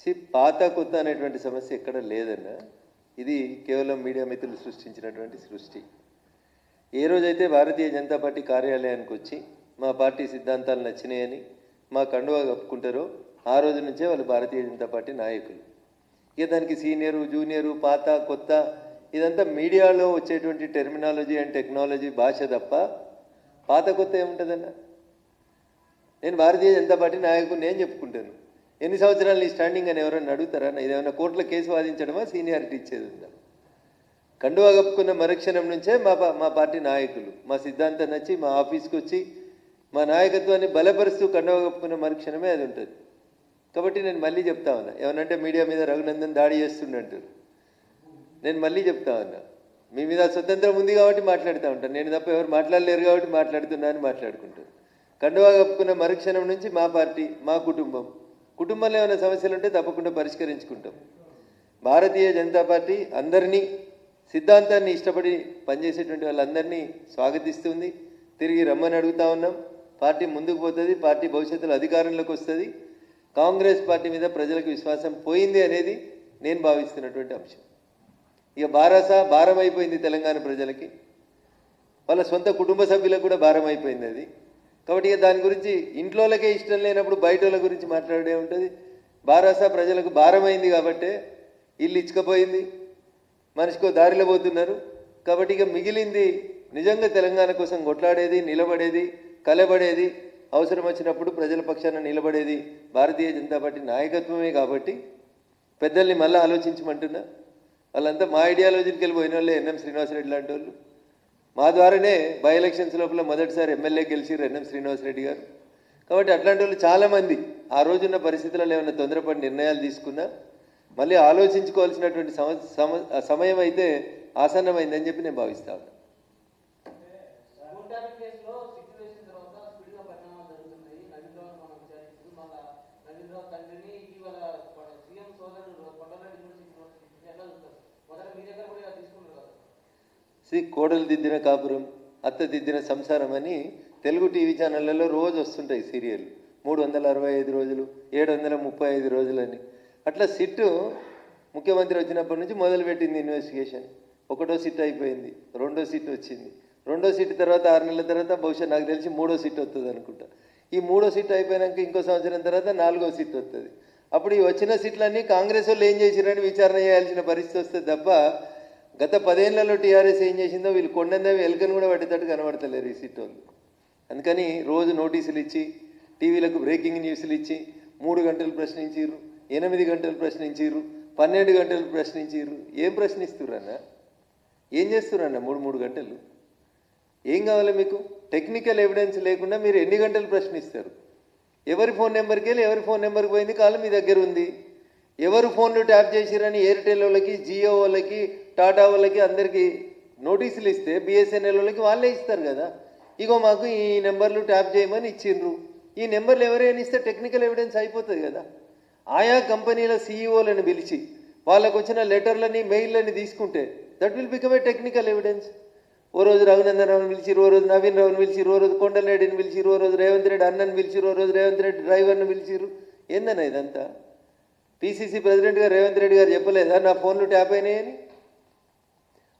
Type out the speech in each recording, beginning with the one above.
C పాత కొత్త అనేటువంటి సమస్య ఎక్కడ లేదన్న ఇది కేవలం మీడియా మిత్రులు సృష్టించినటువంటి సృష్టి. ఏ రోజైతే భారతీయ జనతా పార్టీ కార్యాలయానికి వచ్చి మా పార్టీ సిద్ధాంతాలు నచ్చినాయని మా కండువా కప్పుకుంటారో ఆ రోజు నుంచే వాళ్ళు భారతీయ జనతా పార్టీ నాయకులు. ఇక దానికి సీనియరు జూనియరు పాత కొత్త ఇదంతా మీడియాలో వచ్చేటువంటి టెర్మినాలజీ అండ్ టెక్నాలజీ భాష తప్ప పాత కొత్త ఏముంటుందన్నా? నేను భారతీయ జనతా పార్టీ నాయకుడు నేను చెప్పుకుంటాను. ఎన్ని సంవత్సరాలు నీ స్టాండింగ్ అని ఎవరైనా అడుగుతారా? ఇదేమైనా కోర్టులో కేసు వాదించడమా? సీనియారిటీ ఇచ్చేది ఉందా? కండువా కప్పుకున్న మరుక్షణం నుంచే మా మా పార్టీ నాయకులు. మా సిద్ధాంతం నచ్చి మా ఆఫీస్కి వచ్చి మా నాయకత్వాన్ని బలపరుస్తూ కండువా కప్పుకున్న మరుక్షణమే అది ఉంటుంది. కాబట్టి నేను మళ్ళీ చెప్తా ఉన్నా. ఏమనంటే మీడియా మీద రఘునందన్ దాడి చేస్తుండంటారు. నేను మళ్ళీ చెప్తా ఉన్నా. మీ మీద స్వతంత్రం ఉంది కాబట్టి మాట్లాడుతూ ఉంటాను. నేను తప్ప ఎవరు మాట్లాడలేరు కాబట్టి మాట్లాడుతున్నా అని మాట్లాడుకుంటాను కండువా కప్పుకున్న మరుక్షణం నుంచి మా పార్టీ మా కుటుంబం. కుటుంబంలో ఏమైనా సమస్యలు ఉంటే తప్పకుండా పరిష్కరించుకుంటాం. భారతీయ జనతా పార్టీ అందరినీ సిద్ధాంతాన్ని ఇష్టపడి పనిచేసేటువంటి వాళ్ళందరినీ స్వాగతిస్తుంది. తిరిగి రమ్మని అడుగుతా ఉన్నాం. పార్టీ ముందుకు పోతుంది పార్టీ భవిష్యత్తులో అధికారంలోకి వస్తుంది. కాంగ్రెస్ పార్టీ మీద ప్రజలకు విశ్వాసం పోయింది అనేది నేను భావిస్తున్నటువంటి అంశం. ఇక బారాస భారం అయిపోయింది తెలంగాణ ప్రజలకి. వాళ్ళ సొంత కుటుంబ సభ్యులకు కూడా భారం అయిపోయింది అది. కాబట్టి ఇక దాని గురించి ఇంట్లోలకే ఇష్టం లేనప్పుడు బయట వాళ్ళ గురించి మాట్లాడే ఉంటుంది. బారాస ప్రజలకు భారమైంది కాబట్టే ఇల్లు ఇచ్చుకపోయింది. మనిషికో దారిలో పోతున్నారు. కాబట్టి ఇక మిగిలింది నిజంగా తెలంగాణ కోసం కొట్లాడేది నిలబడేది కలబడేది అవసరం వచ్చినప్పుడు ప్రజల పక్షాన నిలబడేది భారతీయ జనతా పార్టీ నాయకత్వమే కాబట్టి పెద్దల్ని మళ్ళీ ఆలోచించమంటున్నా. వాళ్ళంతా మా ఐడియాలజీకి వెళ్ళిపోయిన వాళ్ళే ఎన్ఎం శ్రీనివాసరెడ్డి లాంటి వాళ్ళు మా ద్వారానే బై ఎలక్షన్స్ లోపల మొదటిసారి ఎమ్మెల్యే గెలిచిరు ఎన్ఎం శ్రీనివాసరెడ్డి గారు. కాబట్టి అట్లాంటి వాళ్ళు చాలామంది ఆ రోజున్న పరిస్థితులలో ఏమైనా తొందరపడి నిర్ణయాలు తీసుకున్నా మళ్ళీ ఆలోచించుకోవాల్సినటువంటి సమ సమ- సమయం అయితే ఆసన్నమైందని చెప్పి నేను భావిస్తా సి కోడలు దిద్దిన కాపురం అత్త దిద్దిన సంసారం అని తెలుగు టీవీ ఛానళ్ళలో రోజు వస్తుంటాయి సీరియల్. మూడు వందల అరవై ఐదు రోజులు ఏడు వందల ముప్పై ఐదు రోజులని. అట్లా సిట్టు ముఖ్యమంత్రి వచ్చినప్పటి నుంచి మొదలుపెట్టింది ఇన్వెస్టిగేషన్ ఒకటో సిట్ అయిపోయింది రెండో సిట్ వచ్చింది. రెండో సిట్ తర్వాత ఆరు నెలల తర్వాత బహుశా నాకు తెలిసి మూడో సిట్ వస్తుంది అనుకుంటా. ఈ మూడో సిట్ అయిపోయినాక ఇంకో సంవత్సరం తర్వాత నాలుగో సిట్ వస్తుంది అప్పుడు ఈ వచ్చిన సీట్లన్నీ కాంగ్రెస్ వాళ్ళు ఏం చేసిరని విచారణ చేయాల్సిన పరిస్థితి వస్తే తప్ప గత పదేళ్ళలో టీఆర్ఎస్ ఏం చేసిందో వీళ్ళు కొండందేవి ఎలుకను కూడా పట్టేటట్టు కనబడతలేరు ఈ సీట్ వాళ్ళు. అందుకని రోజు నోటీసులు ఇచ్చి టీవీలకు బ్రేకింగ్ న్యూస్లు ఇచ్చి మూడు గంటలు ప్రశ్నించిర్రు ఎనిమిది గంటలు ప్రశ్నించిర్రు పన్నెండు గంటలు ప్రశ్నించిర్రు. ఏం ప్రశ్నిస్తురన్న ఏం చేస్తురన్న మూడు మూడు గంటలు? ఏం కావాలి మీకు? టెక్నికల్ ఎవిడెన్స్ లేకుండా మీరు ఎన్ని గంటలు ప్రశ్నిస్తారు? ఎవరి ఫోన్ నెంబర్కి వెళ్ళి ఎవరి ఫోన్ నెంబర్కి పోయింది? కాలం మీ దగ్గర ఉంది. ఎవరు ఫోన్లు ట్యాప్ చేసిరని ఎయిర్టెల్ వాళ్ళకి జియో వాళ్ళకి టాటా వాళ్ళకి అందరికీ నోటీసులు ఇస్తే బిఎస్ఎన్ఎల్ వాళ్ళకి వాళ్ళే ఇస్తారు కదా. ఇగో మాకు ఈ నెంబర్లు ట్యాప్ చేయమని ఇచ్చిండ్రు. ఈ నెంబర్లు ఎవరైనా ఇస్తే టెక్నికల్ ఎవిడెన్స్ అయిపోతుంది కదా. ఆయా కంపెనీల సీఈఓలను పిలిచి వాళ్ళకు వచ్చిన లెటర్లని మెయిల్లని తీసుకుంటే that will become a technical evidence ఓ రోజు రఘునందన్ రావుని పిలిచిరు ఓ రోజు నవీన్ రావుని పిలిచిరు ఓ రోజు కొండలరెడ్డిని పిలిచిరు ఓ రోజు రేవంత్ రెడ్డి అన్నని పిలిచిరు ఓ రోజు రేవంత్ రెడ్డి డ్రైవర్ని పిలిచిరు ఏందన్న ఇదంతా? పిసిసి ప్రెసిడెంట్ గారు రేవంత్ రెడ్డి గారు చెప్పలేదా? నా ఫోన్లు ట్యాప్ అయినాయని?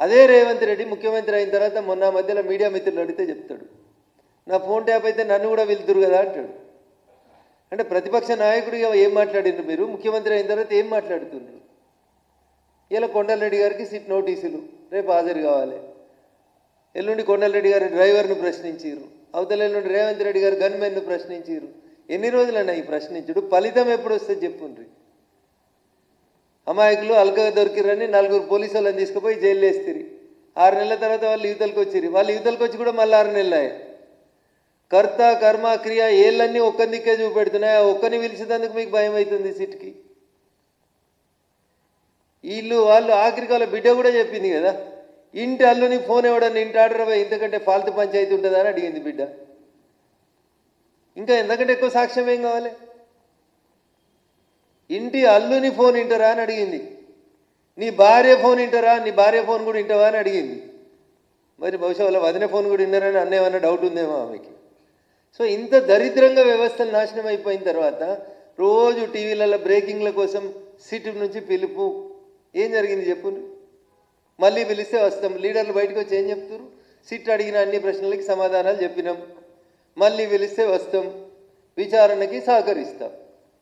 అదే రేవంత్ రెడ్డి ముఖ్యమంత్రి అయిన తర్వాత మొన్న మధ్యలో మీడియా మిత్రులు అడిగితే చెప్తాడు. నా ఫోన్ ట్యాప్ అయితే నన్ను కూడా వెళ్తురు కదా అంటాడు. అంటే ప్రతిపక్ష నాయకుడిగా ఏం మాట్లాడిండ్రు మీరు? ముఖ్యమంత్రి అయిన తర్వాత ఏం మాట్లాడుతున్నారు ఇలా కొండలరెడ్డి గారికి సిట్ నోటీసులు రేపు హాజరు కావాలి. ఎల్లుండి కొండలరెడ్డి గారి డ్రైవర్ను ప్రశ్నించారు అవతల ఎల్లుండి రేవంత్ రెడ్డి గారు గన్మెన్ను ప్రశ్నించారు ఎన్ని రోజులన్నా ఈ ప్రశ్నించుడు? ఫలితం ఎప్పుడు వస్తుంది చెప్పుండ్రి. అమాయకులు అల్కగా దొరికిరని నలుగురు పోలీసు వాళ్ళని తీసుకుపోయి జైలు వేస్తారు ఆరు నెలల తర్వాత వాళ్ళు యువతలకు వచ్చిర్రు. వాళ్ళు యువతలకు వచ్చి కూడా మళ్ళీ ఆరు నెలలు. కర్త కర్మ క్రియ ఏళ్ళన్నీ ఒక్క దిక్కే చూపెడుతున్నాయి. ఆ ఒక్కని పిలిచేందుకు మీకు భయం అవుతుంది సిట్కి. వీళ్ళు వాళ్ళు ఆఖరికి వాళ్ళ బిడ్డ కూడా చెప్పింది కదా. ఇంటి అల్లుని ఫోన్ ఇవ్వడాన్ని ఇంటి ఆర్డర్ పోయి ఇంతకంటే ఫాల్తు పంచాయతీ ఉంటుందా అని అడిగింది బిడ్డ. ఇంకా ఎంతకంటే ఎక్కువ సాక్ష్యం ఏం కావాలి? ఇంటి అల్లుని ఫోన్ ఇంటరా అని అడిగింది. నీ భార్య ఫోన్ ఇంటరా నీ భార్య ఫోన్ కూడా వింటావా అని అడిగింది. మరి బహుశా వాళ్ళ వదిన ఫోన్ కూడా విన్నారని అన్నేమన్నా డౌట్ ఉందేమో ఆమెకి. సో ఇంత దరిద్రంగా వ్యవస్థలు నాశనం అయిపోయిన తర్వాత రోజు టీవీలలో బ్రేకింగ్ల కోసం సిటీ నుంచి పిలుపు. ఏం జరిగింది చెప్పు. మళ్ళీ పిలిస్తే వస్తాం. లీడర్లు బయటకు వచ్చి ఏం చెప్తారు? సిట్ అడిగిన అన్ని ప్రశ్నలకి సమాధానాలు చెప్పినాం. మళ్ళీ పిలిస్తే వస్తాం. విచారణకి సహకరిస్తాం.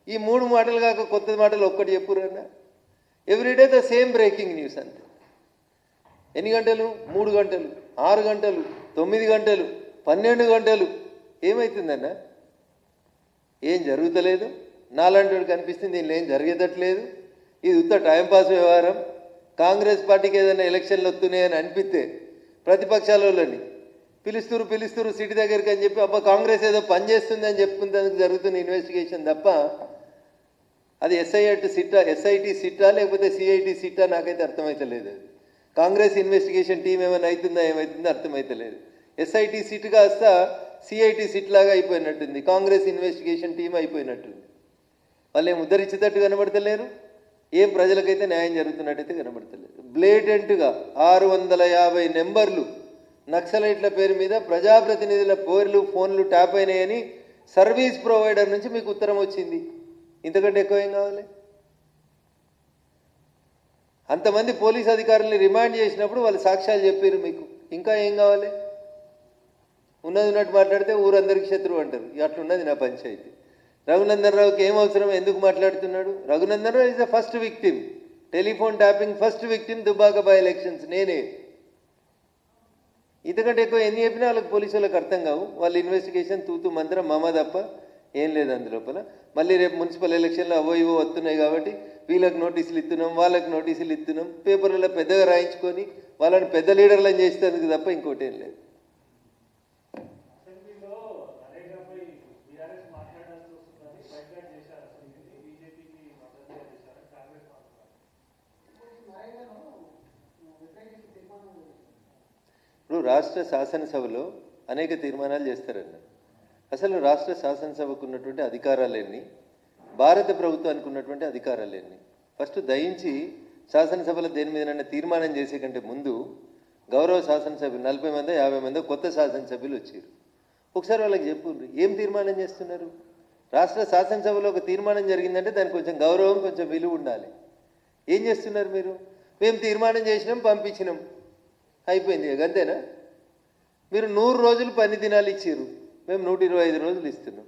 ఈ మూడు మాటలు కాక కొత్త మాటలు ఒక్కటి చెప్పురన్నా everyday the same breaking news అంతే. ఎన్ని గంటలు? మూడు గంటలు ఆరు గంటలు తొమ్మిది గంటలు పన్నెండు గంటలు. ఏమవుతుందన్న ఏం జరుగుతలేదు? నాలాంటి కనిపిస్తుంది దీనిలో ఏం జరిగేటట్లేదు. ఇది ఉత్త టైంపాస్ వ్యవహారం. కాంగ్రెస్ పార్టీకి ఏదైనా ఎలక్షన్లు వస్తున్నాయని అనిపిస్తే ప్రతిపక్షాలని పిలుస్తురు పిలుస్తురు సిటీ దగ్గరికి అని చెప్పి అబ్బా కాంగ్రెస్ ఏదో పనిచేస్తుంది అని చెప్పుకునేందుకు జరుగుతున్న ఇన్వెస్టిగేషన్ తప్ప అది ఎస్ఐటి సిట్టా ఎస్ఐటి సిట్టా లేకపోతే సిఐటి సిట్టా నాకైతే అర్థమైతలేదు. అది కాంగ్రెస్ ఇన్వెస్టిగేషన్ టీం ఏమైనా అవుతుందా ఏమవుతుందో అర్థమైతలేదు. ఎస్ఐటి సిట్ కాస్త సిఐటి సిట్ లాగా అయిపోయినట్టుంది. కాంగ్రెస్ ఇన్వెస్టిగేషన్ టీం అయిపోయినట్టుంది. వాళ్ళు ఏం ఉద్ధరించేటట్టు కనబడతలేరు? ఏం ప్రజలకైతే న్యాయం జరుగుతున్నట్టయితే కనబడతలేదు. బ్లేటెంట్గా ఆరు వందల యాభై నెంబర్లు నక్సలైట్ల పేరు మీద ప్రజాప్రతినిధుల పేర్లు ఫోన్లు ట్యాప్ అయినాయని సర్వీస్ ప్రొవైడర్ నుంచి మీకు ఉత్తరం వచ్చింది. ఇంతకంటే ఎక్కువ ఏం కావాలి? అంతమంది పోలీస్ అధికారుల్ని రిమాండ్ చేసినప్పుడు వాళ్ళు సాక్ష్యాలు చెప్పారు మీకు. ఇంకా ఏం కావాలి? ఉన్నది ఉన్నట్టు మాట్లాడితే ఊరందరికి శత్రువు అంటారు. అట్లున్నది నా పంచాయతీ. రఘునందన్ రావుకి ఏం అవసరం? ఎందుకు మాట్లాడుతున్నాడు? Raghunandan Rao is the first victim telephone tapping first victim Dubbaka by elections నేనే. ఇంతకంటే ఎక్కువ ఎన్ని చెప్పినా వాళ్ళకి పోలీసు వాళ్ళకి అర్థం కావు. వాళ్ళ ఇన్వెస్టిగేషన్ తూతూ మంత్రం మమ తప్ప ఏం లేదు అందులోపల మళ్ళీ రేపు మున్సిపల్ ఎలక్షన్లు అవో ఇవో వస్తున్నాయి కాబట్టి వీళ్ళకి నోటీసులు ఇస్తున్నాం వాళ్ళకి నోటీసులు ఇస్తున్నాం పేపర్లలో పెద్దగా రాయించుకొని వాళ్ళని పెద్ద లీడర్లను చేసేందుకు తప్ప ఇంకోటి ఏం లేదు. ఇప్పుడు రాష్ట్ర శాసనసభలో అనేక తీర్మానాలు చేస్తారన్నారు అసలు రాష్ట్ర శాసనసభకు ఉన్నటువంటి అధికారాలేని భారత ప్రభుత్వానికి ఉన్నటువంటి అధికారాలేని ఫస్ట్ దయించి శాసనసభలో దేని మీదనైనా తీర్మానం చేసే కంటే ముందు గౌరవ శాసనసభ్యులు నలభై మంది యాభై మంది కొత్త శాసనసభ్యులు వచ్చారు. ఒకసారి వాళ్ళకి చెప్పు ఏం తీర్మానం చేస్తున్నారు? రాష్ట్ర శాసనసభలో ఒక తీర్మానం జరిగిందంటే దానికి కొంచెం గౌరవం కొంచెం విలువ ఉండాలి. ఏం చేస్తున్నారు మీరు? మేము తీర్మానం చేసినాం పంపించినాం. అయిపోయింది ఇక అంతేనా? మీరు నూరు రోజులు పని దినాలు ఇచ్చారు. మేము నూట ఇరవై ఐదు రోజులు ఇస్తున్నాం.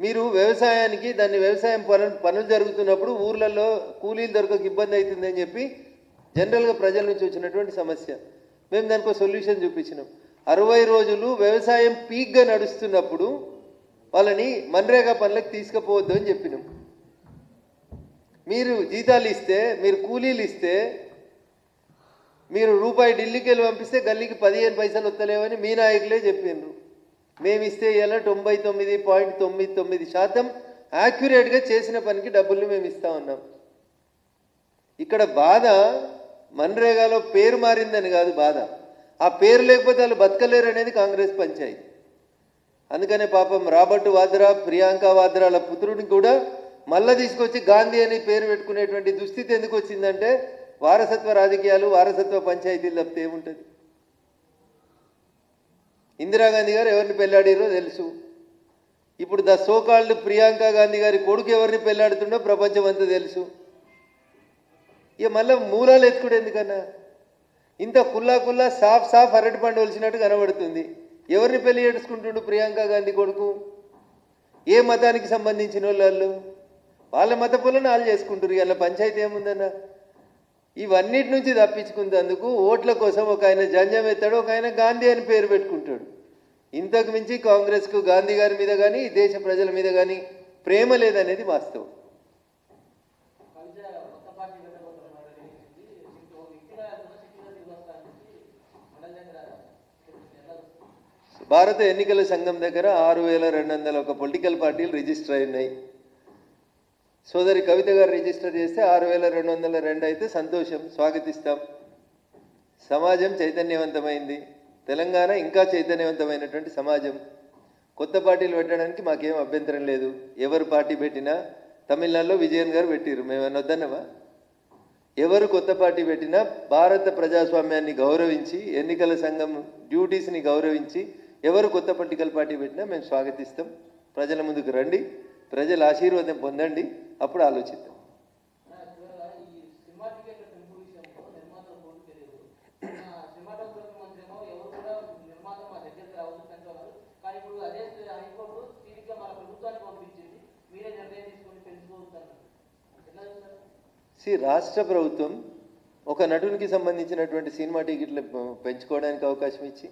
మీరు వ్యవసాయానికి దాన్ని వ్యవసాయం పనులు పనులు జరుగుతున్నప్పుడు ఊర్లలో కూలీలు దొరకక ఇబ్బంది అవుతుందని చెప్పి జనరల్గా ప్రజల నుంచి వచ్చినటువంటి సమస్య. మేము దానికి సొల్యూషన్ చూపించినాం. అరవై రోజులు వ్యవసాయం పీక్గా నడుస్తున్నప్పుడు వాళ్ళని మన్రేగా పనులకు తీసుకుపోవద్దు అని చెప్పినాం. మీరు జీతాలు ఇస్తే మీరు కూలీలు ఇస్తే మీరు రూపాయి ఢిల్లీకి వెళ్ళి పంపిస్తే గల్లీకి పదిహేను పైసలు వస్తలేవని మీ నాయకులే చెప్పిండ్రు మేము ఇస్తే ఇలా తొంభై తొమ్మిది పాయింట్ తొమ్మిది తొమ్మిది శాతం యాక్యురేట్గా చేసిన పనికి డబ్బుల్ని మేము ఇస్తా ఉన్నాం. ఇక్కడ బాధ మన్రేగాలో పేరు మారిందని కాదు బాధ. ఆ పేరు లేకపోతే వాళ్ళు బతకలేరు అనేది కాంగ్రెస్ పంచాయతీ. అందుకనే పాపం రాబర్ట్ వాద్రా ప్రియాంక వాద్రాల పుత్రుడిని కూడా మళ్ళా తీసుకొచ్చి గాంధీ అని పేరు పెట్టుకునేటువంటి దుస్థితి ఎందుకు వచ్చిందంటే వారసత్వ రాజకీయాలు వారసత్వ పంచాయతీలు తప్పితే ఏముంటుంది? ఇందిరాగాంధీ గారు ఎవరిని పెళ్ళాడారో తెలుసు. ఇప్పుడు ద సోకాల్డ్ ప్రియాంక గాంధీ గారి కొడుకు ఎవరిని పెళ్ళాడుతుండో ప్రపంచం అంతా తెలుసు. ఇక మళ్ళీ మూలాలు ఎత్తుకుడు ఎందుకన్నా? ఇంత కుల్లా కుల్లా సాఫ్ సాఫ్ అరటి పండు వలిసినట్టు కనబడుతుంది. ఎవరిని పెళ్ళి చేసుకుంటుండు ప్రియాంక గాంధీ కొడుకు? ఏ మతానికి సంబంధించిన వాళ్ళు? వాళ్ళ మత పొలను వాళ్ళు చేసుకుంటారు ఇలా పంచాయతీ ఏముందన్నా? ఇవన్నిటి నుంచి తప్పించుకున్నందుకు ఓట్ల కోసం ఒక ఆయన జంజం ఎత్తాడు ఒక ఆయన గాంధీ అని పేరు పెట్టుకుంటాడు. ఇంతకు మించి కాంగ్రెస్కు గాంధీ గారి మీద కానీ దేశ ప్రజల మీద కానీ ప్రేమ లేదనేది వాస్తవం. భారత ఎన్నికల సంఘం దగ్గర ఆరు వేల రెండు వందల ఒక పొలిటికల్ పార్టీలు రిజిస్టర్ అయినాయి. సోదరి కవిత గారు రిజిస్టర్ చేస్తే ఆరు వేల రెండు వందల రెండు అయితే సంతోషం స్వాగతిస్తాం. సమాజం చైతన్యవంతమైంది. తెలంగాణ ఇంకా చైతన్యవంతమైనటువంటి సమాజం. కొత్త పార్టీలు పెట్టడానికి మాకేం అభ్యంతరం లేదు. ఎవరు పార్టీ పెట్టినా తమిళనాడులో విజయన్ గారు పెట్టిరు మేము వద్దన్నమా ఎవరు కొత్త పార్టీ పెట్టినా భారత ప్రజాస్వామ్యాన్ని గౌరవించి ఎన్నికల సంఘం డ్యూటీస్ని గౌరవించి ఎవరు కొత్త పొలిటికల్ పార్టీ పెట్టినా మేము స్వాగతిస్తాం. ప్రజల ముందుకు రండి. ప్రజల ఆశీర్వాదం పొందండి. అప్పుడు ఆలోచిద్దాం. సి రాష్ట్ర ప్రభుత్వం ఒక నటునికి సంబంధించినటువంటి సినిమా టికెట్లు పెంచుకోవడానికి అవకాశం ఇచ్చి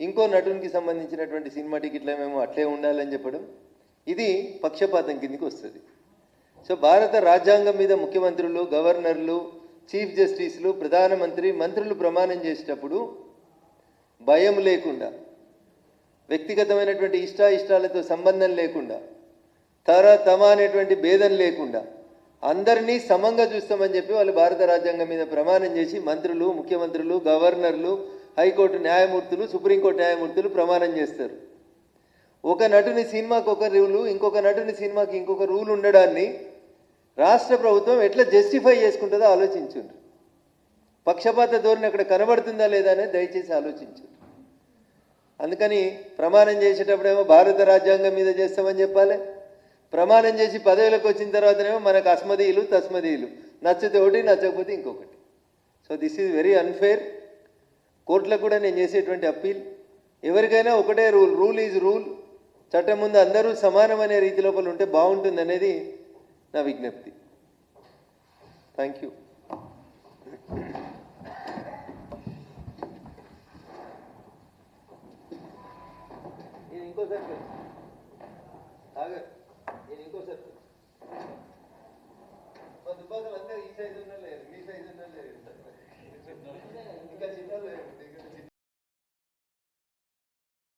ఇంకో నటునికి సంబంధించినటువంటి సినిమా టికెట్లు మేము అట్లే ఉండాలని చెప్పడం ఇది పక్షపాతం కిందికి వస్తుంది. సో భారత రాజ్యాంగం మీద ముఖ్యమంత్రులు గవర్నర్లు చీఫ్ జస్టిస్లు ప్రధానమంత్రి మంత్రులు ప్రమాణం చేసేటప్పుడు భయం లేకుండా వ్యక్తిగతమైనటువంటి ఇష్టాయిష్టాలతో సంబంధం లేకుండా తర తమ అనేటువంటి భేదం లేకుండా అందరినీ సమంగా చూస్తామని చెప్పి వాళ్ళు భారత రాజ్యాంగం మీద ప్రమాణం చేసి మంత్రులు ముఖ్యమంత్రులు గవర్నర్లు హైకోర్టు న్యాయమూర్తులు సుప్రీంకోర్టు న్యాయమూర్తులు ప్రమాణం చేస్తారు. ఒక నటుని సినిమాకి ఒక రూలు ఇంకొక నటుని సినిమాకి ఇంకొక రూల్ ఉండడాన్ని రాష్ట్ర ప్రభుత్వం ఎట్లా జస్టిఫై చేసుకుంటుందో ఆలోచించండి పక్షపాత ధోరణి అక్కడ కనబడుతుందా లేదా అనేది దయచేసి ఆలోచించండి అందుకని ప్రమాణం చేసేటప్పుడేమో భారత రాజ్యాంగం మీద చేస్తామని చెప్పాలి. ప్రమాణం చేసి పదవిలోకి వచ్చిన తర్వాతనేమో మనకు అస్మదీయులు తస్మదీయులు. నచ్చితే ఒకటి నచ్చకపోతే ఇంకొకటి. So this is very unfair. కోర్టులకు కూడా నేను చేసేటువంటి అప్పీల్. ఎవరికైనా ఒకటే రూల్ రూల్ ఈజ్ రూల్. చట్టం ముందు అందరూ సమానమనే రీతి లోపల ఉంటే బాగుంటుంది అనేది నా విజ్ఞప్తి. థ్యాంక్ యూ ఇంకోసారి